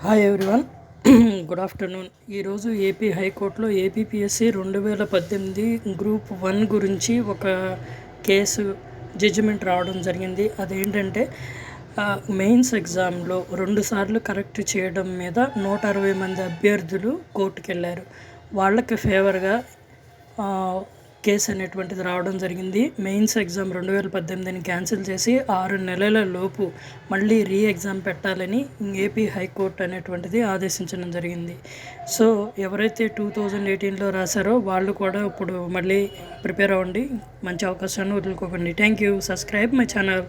Hi everyone good afternoon ఈరోజు AP హైకోర్టులో APPSC రెండు వేల పద్దెనిమిది గ్రూప్ వన్ గురించి ఒక కేసు జడ్జిమెంట్ రావడం జరిగింది. అదేంటంటే మెయిన్స్ ఎగ్జామ్లో రెండుసార్లు కరెక్ట్ చేయడం మీద నూట అరవై మంది అభ్యర్థులు కోర్టుకు వెళ్ళారు వాళ్ళకి ఫేవర్గా కేసు అనేటువంటిది రావడం జరిగింది. మెయిన్స్ ఎగ్జామ్ రెండు వేల పద్దెనిమిదిని క్యాన్సిల్ చేసి ఆరు నెలల లోపు మళ్ళీ రీ ఎగ్జామ్ పెట్టాలని ఏపీ హైకోర్టు అనేటువంటిది ఆదేశించడం జరిగింది. సో ఎవరైతే టూ థౌజండ్ ఎయిటీన్లో రాశారో వాళ్ళు కూడా ఇప్పుడు మళ్ళీ ప్రిపేర్ అవ్వండి. మంచి అవకాశాన్ని వదులుకోకండి. Thank you. Subscribe my channel.